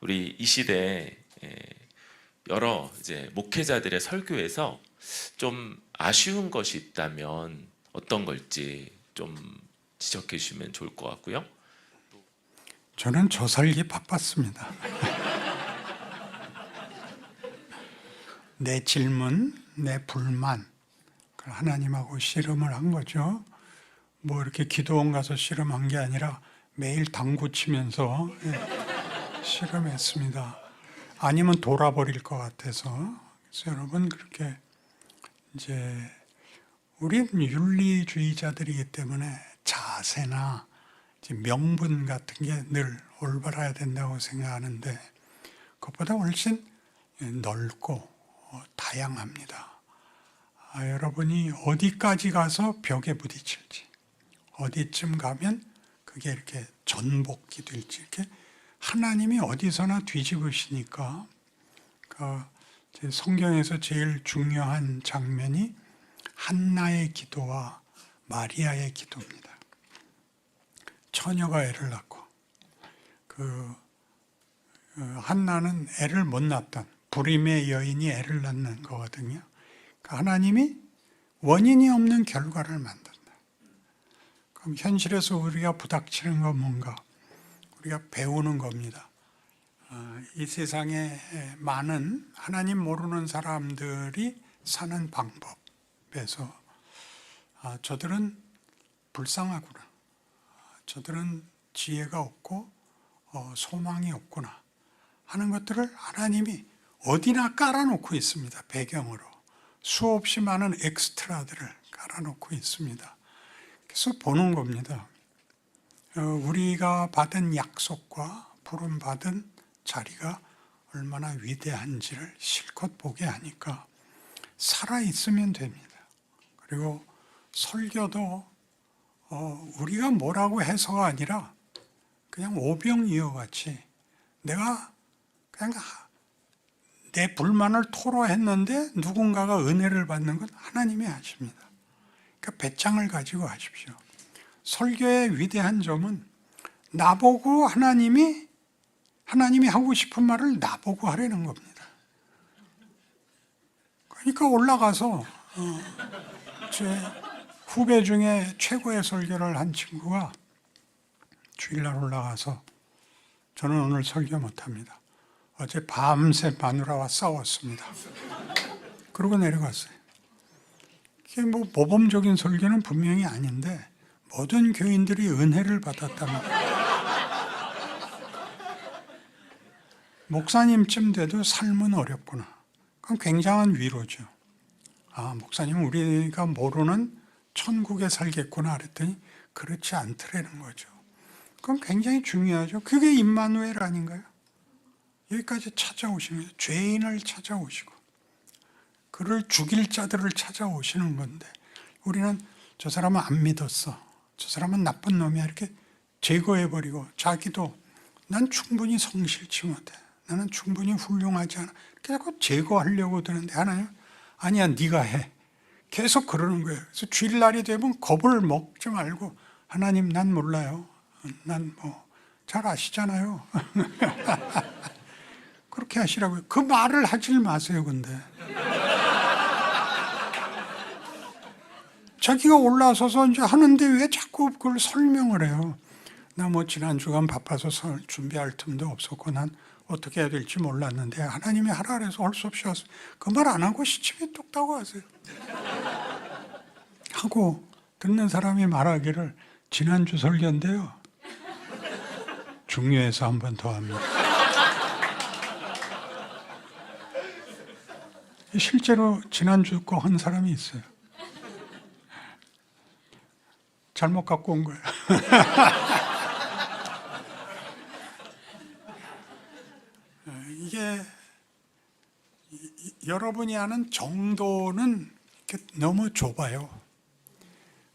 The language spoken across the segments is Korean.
우리 이 시대 여러 이제 목회자들의 설교에서 좀 아쉬운 것이 있다면 어떤 걸지 좀 지적해 주시면 좋을 것 같고요. 저는 조설기 바빴습니다. 내 질문, 내 불만, 하나님하고 씨름을 한 거죠. 뭐 이렇게 기도원 가서 씨름한 게 아니라 매일 당구 치면서 예, 씨름했습니다. 아니면 돌아버릴 것 같아서 여러분 그렇게 이제 우리는 윤리주의자들이기 때문에 자세나 명분 같은 게 늘 올바라야 된다고 생각하는데 그것보다 훨씬 넓고 어, 다양합니다. 아, 여러분이 어디까지 가서 벽에 부딪힐지 어디쯤 가면 그게 이렇게 전복이 될지 이렇게 하나님이 어디서나 뒤집으시니까 그제 성경에서 제일 중요한 장면이 한나의 기도와 마리아의 기도입니다. 처녀가 애를 낳고 그 어, 한나는 애를 못 낳던 불임의 여인이 애를 낳는 거거든요. 그 하나님이 원인이 없는 결과를 만든다. 그럼 현실에서 우리가 부닥치는 건 뭔가? 우리가 배우는 겁니다. 어, 이 세상에 많은 하나님 모르는 사람들이 사는 방법에서 아, 저들은 불쌍하구나. 저들은 지혜가 없고 어, 소망이 없구나 하는 것들을 하나님이 어디나 깔아놓고 있습니다. 배경으로 수없이 많은 엑스트라들을 깔아놓고 있습니다. 그래서 보는 겁니다. 어, 우리가 받은 약속과 부름 받은 자리가 얼마나 위대한지를 실컷 보게 하니까 살아 있으면 됩니다. 그리고 설교도 어, 우리가 뭐라고 해서가 아니라 그냥 오병이어 같이 내가 그냥 내 불만을 토로했는데 누군가가 은혜를 받는 건 하나님이 하십니다. 그러니까 배짱을 가지고 하십시오. 설교의 위대한 점은 나보고 하나님이 하나님이 하고 싶은 말을 나보고 하려는 겁니다. 그러니까 올라가서 어, 제 후배 중에 최고의 설교를 한 친구가 주일날 올라가서 저는 오늘 설교 못합니다. 어제 밤새 마누라와 싸웠습니다. 그러고 내려갔어요. 이게 뭐 모범적인 설교는 분명히 아닌데 모든 교인들이 은혜를 받았답니다. 목사님쯤 돼도 삶은 어렵구나. 그건 굉장한 위로죠. 아, 목사님 우리가 모르는 천국에 살겠구나 그랬더니 그렇지 않더라는 거죠. 그건 굉장히 중요하죠. 그게 임마누엘 아닌가요? 여기까지 찾아오시는 거죠. 죄인을 찾아오시고 그를 죽일 자들을 찾아오시는 건데 우리는 저 사람은 안 믿었어. 저 사람은 나쁜 놈이야. 이렇게 제거해버리고 자기도 난 충분히 성실치 못해. 나는 충분히 훌륭하지 않아. 자꾸 제거하려고 드는데 하나님 아니야 네가 해. 계속 그러는 거예요. 그래서 주일날이 되면 겁을 먹지 말고 하나님 난 몰라요. 난 뭐 잘 아시잖아요. 그렇게 하시라고요. 그 말을 하질 마세요. 근데 자기가 올라서서 이제 하는데 왜 자꾸 그걸 설명을 해요? 나 뭐 지난 주간 바빠서 설 준비할 틈도 없었고 난 어떻게 해야 될지 몰랐는데 하나님이 하라 그래서 할 수 없이 왔어. 그 말 안 하고 시침이 뚝 따고 하세요. 하고 듣는 사람이 말하기를 지난주 설교인데요. 중요해서 한 번 더 합니다. 실제로 지난주 거 한 사람이 있어요. 잘못 갖고 온 거예요. 이게 여러분이 아는 정도는 너무 좁아요.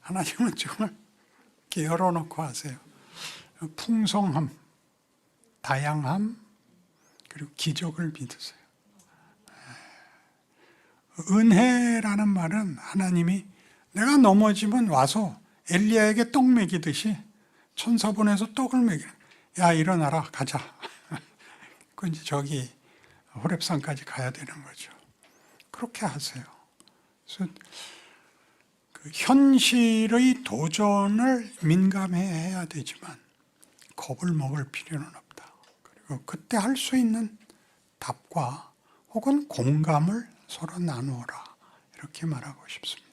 하나님은 정말 이렇게 열어놓고 하세요. 풍성함, 다양함, 그리고 기적을 믿으세요. 은혜라는 말은 하나님이 내가 넘어지면 와서 엘리야에게 떡 먹이듯이 천사 보내서 떡을 먹이는 야 일어나라 가자 그 이제 저기 호랩산까지 가야 되는 거죠. 그렇게 하세요. 그래서 그 현실의 도전을 민감해야 되지만 겁을 먹을 필요는 없다. 그리고 그때 할 수 있는 답과 혹은 공감을 서로 나누어라 이렇게 말하고 싶습니다.